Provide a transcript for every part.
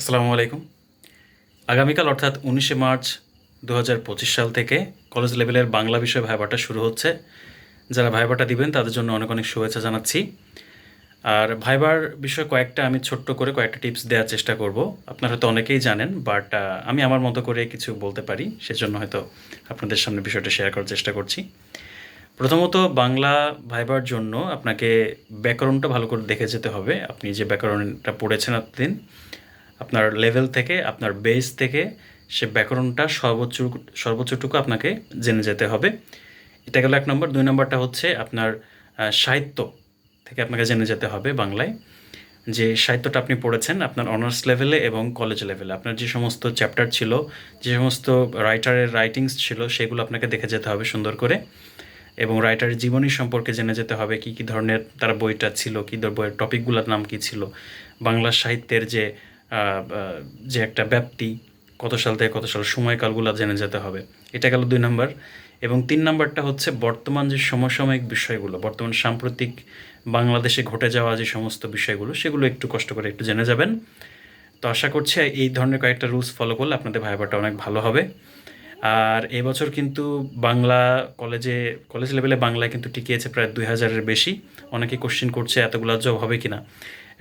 আসসালামু আলাইকুম। আগামীকাল অর্থাৎ উনিশে মার্চ দু হাজার পঁচিশ সাল থেকে কলেজ লেভেলের বাংলা বিষয় ভাইবাটা শুরু হচ্ছে। যারা ভাইবাটা দিবেন, তাদের জন্য অনেক অনেক শুভেচ্ছা জানাচ্ছি। আর ভাইবার বিষয়ে কয়েকটা আমি ছোট্ট করে কয়েকটা টিপস দেওয়ার চেষ্টা করব। আপনারা হয়তো অনেকেই জানেন, বাট আমি আমার মতো করে কিছু বলতে পারি। সেজন্য হয়তো আপনাদের সামনে বিষয়টা শেয়ার করার চেষ্টা করছি। প্রথমত, বাংলা ভাইবার জন্য আপনাকে ব্যাকরণটা ভালো করে দেখে যেতে হবে। আপনি যে ব্যাকরণটা পড়েছেন এতদিন আপনার লেভেল থেকে, আপনার বেস থেকে সে ব্যাকরণটা সর্বোচ্চ, সর্বোচ্চটুকু আপনাকে জেনে যেতে হবে। এটা গেল এক নম্বর। দুই নম্বরটা হচ্ছে আপনার সাহিত্য থেকে আপনাকে জেনে যেতে হবে বাংলায়। যে সাহিত্যটা আপনি পড়েছেন আপনার অনার্স লেভেলে এবং কলেজ লেভেলে আপনার যে সমস্ত চ্যাপ্টার ছিল, যে সমস্ত রাইটারের রাইটিংস ছিল, সেগুলো আপনাকে দেখে যেতে হবে সুন্দর করে। এবং রাইটারের জীবনী সম্পর্কে জেনে যেতে হবে কি কি ধরনের তার বইটা ছিল, কী বইয়ের টপিকগুলোর নাম কি ছিল। বাংলা সাহিত্যের যে যে একটা ব্যাপ্তি, কত সাল থেকে কত সাল সময়কালগুলো জেনে যেতে হবে। এটা গেল দুই নম্বর। এবং তিন নম্বরটা হচ্ছে বর্তমান যে সমসাময়িক বিষয়গুলো, বর্তমান সাম্প্রতিক বাংলাদেশে ঘটে যাওয়া যে সমস্ত বিষয়গুলো, সেগুলো একটু কষ্ট করে একটু জেনে যাবেন। তো আশা করছি এই ধরনের কয়েকটা রুলস ফলো করলে আপনাদের ভাইবাটা অনেক ভালো হবে। আর এবছর কিন্তু বাংলা কলেজে, কলেজ লেভেলে বাংলায় কিন্তু টিকিয়েছে প্রায় দুই হাজারের বেশি। অনেকে কোশ্চেন করছে এতগুলো জব হবে কি না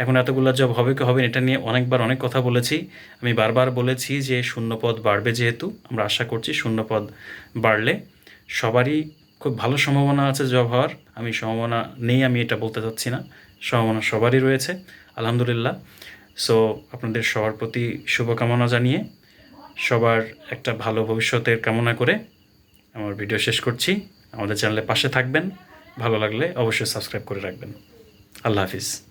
এখন এতগুলো জব হবে কি হবে এটা নিয়ে অনেকবার অনেক কথা বলেছি। আমি বারবার বলেছি যে শূন্যপদ বাড়বে যেহেতু, আমরা আশা করছি শূন্যপদ বাড়লে। সবারই খুব ভালো সম্ভাবনা আছে জব হওয়ার। আমি সম্ভাবনা নেই, আমি এটা বলতে চাচ্ছি না। সম্ভাবনা সবারই রয়েছে, আলহামদুলিল্লাহ। সো আপনাদের সবার প্রতি শুভকামনা জানিয়ে, সবার একটা ভালো ভবিষ্যতের কামনা করে আমার ভিডিও শেষ করছি। আমাদের চ্যানেলে পাশে থাকবেন, ভালো লাগলে অবশ্যই সাবস্ক্রাইব করে রাখবেন। আল্লাহ হাফিজ।